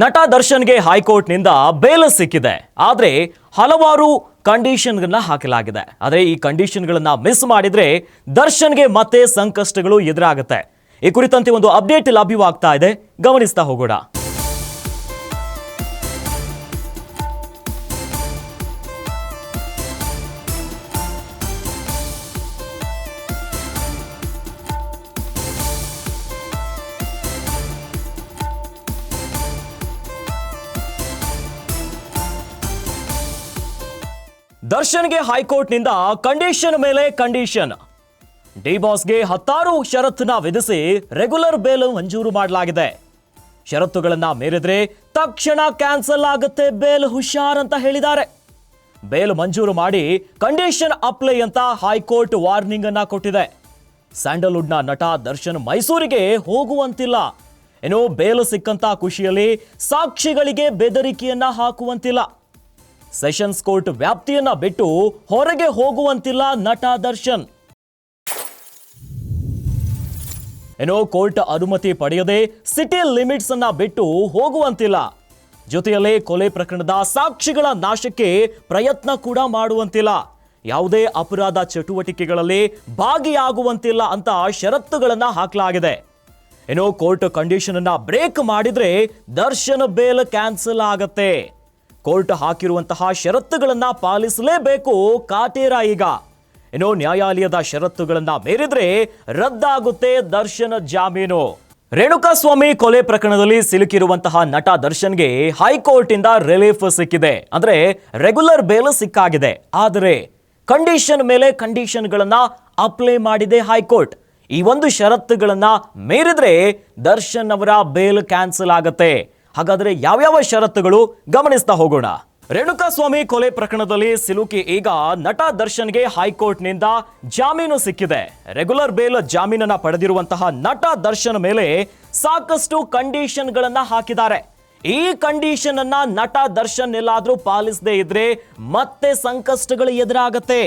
ನಟ ದರ್ಶನ್ಗೆ ಹೈಕೋರ್ಟ್ನಿಂದ ಬೇಲ್ ಸಿಕ್ಕಿದೆ. ಆದರೆ ಹಲವಾರು ಕಂಡೀಷನ್ಗಳನ್ನ ಹಾಕಲಾಗಿದೆ. ಆದರೆ ಈ ಕಂಡೀಷನ್ಗಳನ್ನ ಮಿಸ್ ಮಾಡಿದ್ರೆ ದರ್ಶನ್ಗೆ ಮತ್ತೆ ಸಂಕಷ್ಟಗಳು ಎದುರಾಗುತ್ತೆ. ಈ ಕುರಿತಂತೆ ಒಂದು ಅಪ್ಡೇಟ್ ಲಭ್ಯವಾಗ್ತಾ ಇದೆ. ಗಮನಿಸ್ತಾ ಹೋಗೋಣ. ದರ್ಶನ್ಗೆ ಹೈಕೋರ್ಟ್ನಿಂದ ಕಂಡೀಷನ್ ಮೇಲೆ ಕಂಡೀಷನ್. ಡಿ ಬಾಸ್ಗೆ ಹತ್ತಾರು ಷರತ್ತನ್ನ ವಿಧಿಸಿ ರೆಗ್ಯುಲರ್ ಬೇಲ್ ಮಂಜೂರು ಮಾಡಲಾಗಿದೆ. ಷರತ್ತುಗಳನ್ನ ಮೀರಿದ್ರೆ ತಕ್ಷಣ ಕ್ಯಾನ್ಸಲ್ ಆಗುತ್ತೆ ಬೇಲ್ ಹುಷಾರ್ ಅಂತ ಹೇಳಿದ್ದಾರೆ. ಬೇಲ್ ಮಂಜೂರು ಮಾಡಿ ಕಂಡೀಷನ್ ಅಪ್ಲೈ ಅಂತ ಹೈಕೋರ್ಟ್ ವಾರ್ನಿಂಗ್ ಅನ್ನ ಕೊಟ್ಟಿದೆ. ಸ್ಯಾಂಡಲ್ವುಡ್ನ ನಟ ದರ್ಶನ್ ಮೈಸೂರಿಗೆ ಹೋಗುವಂತಿಲ್ಲ. ಏನೋ ಬೇಲು ಸಿಕ್ಕಂತ ಖುಷಿಯಲ್ಲಿ ಸಾಕ್ಷಿಗಳಿಗೆ ಬೆದರಿಕೆಯನ್ನ ಹಾಕುವಂತಿಲ್ಲ. ಸೆಷನ್ಸ್ ಕೋರ್ಟ್ ವ್ಯಾಪ್ತಿಯನ್ನ ಬಿಟ್ಟು ಹೊರಗೆ ಹೋಗುವಂತಿಲ್ಲ ನಟ ದರ್ಶನ್. ಏನೋ ಕೋರ್ಟ್ ಅನುಮತಿ ಪಡೆಯದೆ ಸಿಟಿ ಲಿಮಿಟ್ಸ್ ಅನ್ನ ಬಿಟ್ಟು ಹೋಗುವಂತಿಲ್ಲ. ಜೊತೆಯಲ್ಲೇ ಕೊಲೆ ಪ್ರಕರಣದ ಸಾಕ್ಷಿಗಳ ನಾಶಕ್ಕೆ ಪ್ರಯತ್ನ ಕೂಡ ಮಾಡುವಂತಿಲ್ಲ. ಯಾವುದೇ ಅಪರಾಧ ಚಟುವಟಿಕೆಗಳಲ್ಲಿ ಭಾಗಿಯಾಗುವಂತಿಲ್ಲ ಅಂತ ಷರತ್ತುಗಳನ್ನು ಹಾಕಲಾಗಿದೆ. ಏನೋ ಕೋರ್ಟ್ ಕಂಡೀಷನ್ ಅನ್ನ ಬ್ರೇಕ್ ಮಾಡಿದ್ರೆ ದರ್ಶನ ಬೇಲ್ ಕ್ಯಾನ್ಸಲ್ ಆಗತ್ತೆ. ಕೋರ್ಟ್ ಹಾಕಿರುವಂತಹ ಷರತ್ತುಗಳನ್ನು ಪಾಲಿಸಲೇಬೇಕು ಕಾಟೇರ ಈಗ. ಏನೋ ನ್ಯಾಯಾಲಯದ ಷರತ್ತುಗಳನ್ನ ಮೀರಿದ್ರೆ ರದ್ದಾಗುತ್ತೆ ದರ್ಶನ ಜಾಮೀನು. ರೇಣುಕಾಸ್ವಾಮಿ ಕೊಲೆ ಪ್ರಕರಣದಲ್ಲಿ ಸಿಲುಕಿರುವಂತಹ ನಟ ದರ್ಶನ್ಗೆ ಹೈಕೋರ್ಟ್ ಇಂದ ರಿಲೀಫ್ ಸಿಕ್ಕಿದೆ. ಅಂದ್ರೆ ರೆಗ್ಯುಲರ್ ಬೇಲ್ ಸಿಕ್ಕಾಗಿದೆ. ಆದರೆ ಕಂಡೀಷನ್ ಮೇಲೆ ಕಂಡೀಷನ್ಗಳನ್ನ ಅಪ್ಲೈ ಮಾಡಿದೆ ಹೈಕೋರ್ಟ್. ಈ ಒಂದು ಷರತ್ತುಗಳನ್ನ ಮೀರಿದ್ರೆ ದರ್ಶನ್ ಅವರ ಬೇಲ್ ಕ್ಯಾನ್ಸಲ್ ಆಗತ್ತೆ. ಹಾಗಾದ್ರೆ ಯಾವ್ಯಾವ ಷರತ್ತುಗಳು ಗಮನಿಸ್ತಾ ಹೋಗೋಣ. ರೇಣುಕಾಸ್ವಾಮಿ ಕೊಲೆ ಪ್ರಕರಣದಲ್ಲಿ ಸಿಲುಕಿ ಈಗ ನಟ ದರ್ಶನ್ಗೆ ಹೈಕೋರ್ಟ್ನಿಂದ ಜಾಮೀನು ಸಿಕ್ಕಿದೆ. ರೆಗ್ಯುಲರ್ ಬೇಲ್ ಜಾಮೀನನ್ನ ಪಡೆದಿರುವಂತಹ ನಟ ದರ್ಶನ್ ಮೇಲೆ ಸಾಕಷ್ಟು ಕಂಡೀಷನ್ಗಳನ್ನ ಹಾಕಿದ್ದಾರೆ. ಈ ಕಂಡೀಷನ್ ಅನ್ನ ನಟ ದರ್ಶನ್ ಎಲ್ಲಾದರೂ ಪಾಲಿಸದೇ ಇದ್ರೆ ಮತ್ತೆ ಸಂಕಷ್ಟಗಳು ಎದುರಾಗತ್ತೆ.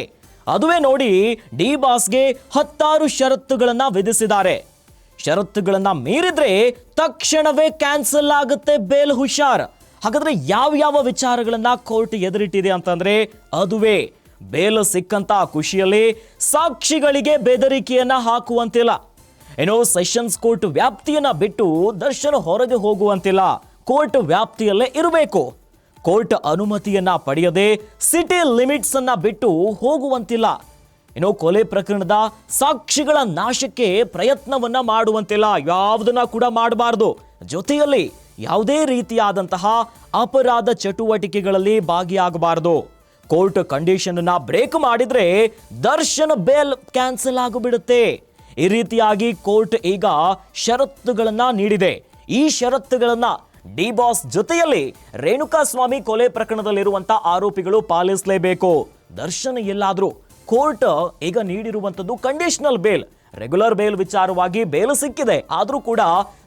ಅದುವೇ ನೋಡಿ ಡಿ ಬಾಸ್ಗೆ ಹತ್ತಾರು ಷರತ್ತುಗಳನ್ನ ವಿಧಿಸಿದ್ದಾರೆ. ಷರತ್ತುಗಳನ್ನ ಮೀರಿದ್ರೆ ತಕ್ಷಣವೇ ಕ್ಯಾನ್ಸಲ್ ಆಗುತ್ತೆ ಬೇಲ್ ಹುಷಾರ್. ಹಾಗಾದ್ರೆ ಯಾವ ಯಾವ ವಿಚಾರಗಳನ್ನ ಕೋರ್ಟ್ ಎದುರಿಟ್ಟಿದೆ ಅಂತಂದ್ರೆ ಅದುವೇ ಬೇಲ್ ಸಿಕ್ಕಂತ ಖುಷಿಯಲ್ಲಿ ಸಾಕ್ಷಿಗಳಿಗೆ ಬೆದರಿಕೆಯನ್ನ ಹಾಕುವಂತಿಲ್ಲ. ಏನೋ ಸೆಷನ್ಸ್ ಕೋರ್ಟ್ ವ್ಯಾಪ್ತಿಯನ್ನ ಬಿಟ್ಟು ದರ್ಶನ ಹೊರಗೆ ಹೋಗುವಂತಿಲ್ಲ. ಕೋರ್ಟ್ ವ್ಯಾಪ್ತಿಯಲ್ಲೇ ಇರಬೇಕು. ಕೋರ್ಟ್ ಅನುಮತಿಯನ್ನ ಪಡೆಯದೆ ಸಿಟಿ ಲಿಮಿಟ್ಸ್ ಅನ್ನ ಬಿಟ್ಟು ಹೋಗುವಂತಿಲ್ಲ. ಇನ್ನು ಕೊಲೆ ಪ್ರಕರಣದ ಸಾಕ್ಷಿಗಳ ನಾಶಕ್ಕೆ ಪ್ರಯತ್ನವನ್ನ ಮಾಡುವಂತಿಲ್ಲ ಯಾವುದನ್ನ ಕೂಡ ಮಾಡಬಾರದು. ಜೊತೆಯಲ್ಲಿ ಯಾವುದೇ ರೀತಿಯಾದಂತಹ ಅಪರಾಧ ಚಟುವಟಿಕೆಗಳಲ್ಲಿ ಭಾಗಿಯಾಗಬಾರದು. ಕೋರ್ಟ್ ಕಂಡೀಷನ್ ಅನ್ನ ಬ್ರೇಕ್ ಮಾಡಿದ್ರೆ ದರ್ಶನ ಬೇಲ್ ಕ್ಯಾನ್ಸಲ್ ಆಗಿಬಿಡುತ್ತೆ. ಈ ರೀತಿಯಾಗಿ ಕೋರ್ಟ್ ಈಗ ಷರತ್ತುಗಳನ್ನ ನೀಡಿದೆ. ಈ ಷರತ್ತುಗಳನ್ನ ಡಿ ಬಾಸ್ ಜೊತೆಯಲ್ಲಿ ರೇಣುಕಾಸ್ವಾಮಿ ಕೊಲೆ ಪ್ರಕರಣದಲ್ಲಿರುವಂಥ ಆರೋಪಿಗಳು ಪಾಲಿಸಲೇಬೇಕು. ದರ್ಶನ್ ಎಲ್ಲಾದ್ರೂ ಕೋರ್ಟ್ ಈಗ ನೀಡಿರುವಂತದ್ದು ಕಂಡೀಷನಲ್ ಬೇಲ್ ರೆಗ್ಯುಲರ್ ಬೇಲ್ ವಿಚಾರವಾಗಿ ಬೇಲ್ ಸಿಕ್ಕಿದೆ. ಆದರೂ ಕೂಡ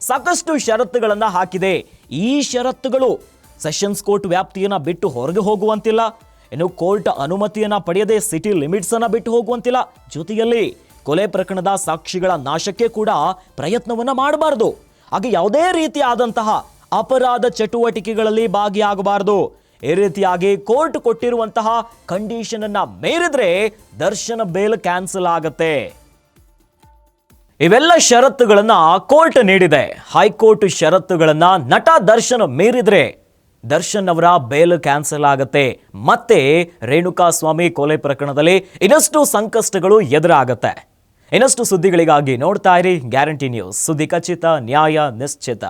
ಸಾಕಷ್ಟು ಷರತ್ತುಗಳನ್ನು ಹಾಕಿದೆ. ಈ ಷರತ್ತುಗಳು ಸೆಷನ್ಸ್ ಕೋರ್ಟ್ ವ್ಯಾಪ್ತಿಯನ್ನ ಬಿಟ್ಟು ಹೊರಗೆ ಹೋಗುವಂತಿಲ್ಲ. ಇನ್ನು ಕೋರ್ಟ್ ಅನುಮತಿಯನ್ನ ಪಡೆಯದೆ ಸಿಟಿ ಲಿಮಿಟ್ಸನ್ನು ಬಿಟ್ಟು ಹೋಗುವಂತಿಲ್ಲ. ಜೊತೆಯಲ್ಲಿ ಕೊಲೆ ಪ್ರಕರಣದ ಸಾಕ್ಷಿಗಳ ನಾಶಕ್ಕೆ ಕೂಡ ಪ್ರಯತ್ನವನ್ನ ಮಾಡಬಾರದು. ಹಾಗೆ ಯಾವುದೇ ರೀತಿಯಾದಂತಹ ಅಪರಾಧ ಚಟುವಟಿಕೆಗಳಲ್ಲಿ ಭಾಗಿಯಾಗಬಾರದು. ಈ ರೀತಿಯಾಗಿ ಕೋರ್ಟ್ ಕೊಟ್ಟಿರುವಂತಹ ಕಂಡೀಷನ್ ಅನ್ನ ಮೀರಿದ್ರೆ ದರ್ಶನ ಬೇಲ್ ಕ್ಯಾನ್ಸಲ್ ಆಗತ್ತೆ. ಇವೆಲ್ಲ ಷರತ್ತುಗಳನ್ನ ಕೋರ್ಟ್ ನೀಡಿದೆ. ಹೈಕೋರ್ಟ್ ಷರತ್ತುಗಳನ್ನ ನಟ ದರ್ಶನ್ ಮೀರಿದ್ರೆ ದರ್ಶನ್ ಅವರ ಬೇಲ್ ಕ್ಯಾನ್ಸಲ್ ಆಗತ್ತೆ. ಮತ್ತೆ ರೇಣುಕಾಸ್ವಾಮಿ ಕೊಲೆ ಪ್ರಕರಣದಲ್ಲಿ ಇನ್ನಷ್ಟು ಸಂಕಷ್ಟಗಳು ಎದುರಾಗತ್ತೆ. ಇನ್ನಷ್ಟು ಸುದ್ದಿಗಳಿಗಾಗಿ ನೋಡ್ತಾ ಇರಿ ಗ್ಯಾರಂಟಿ ನ್ಯೂಸ್. ಸುದ್ದಿ ಖಚಿತ, ನ್ಯಾಯ ನಿಶ್ಚಿತ.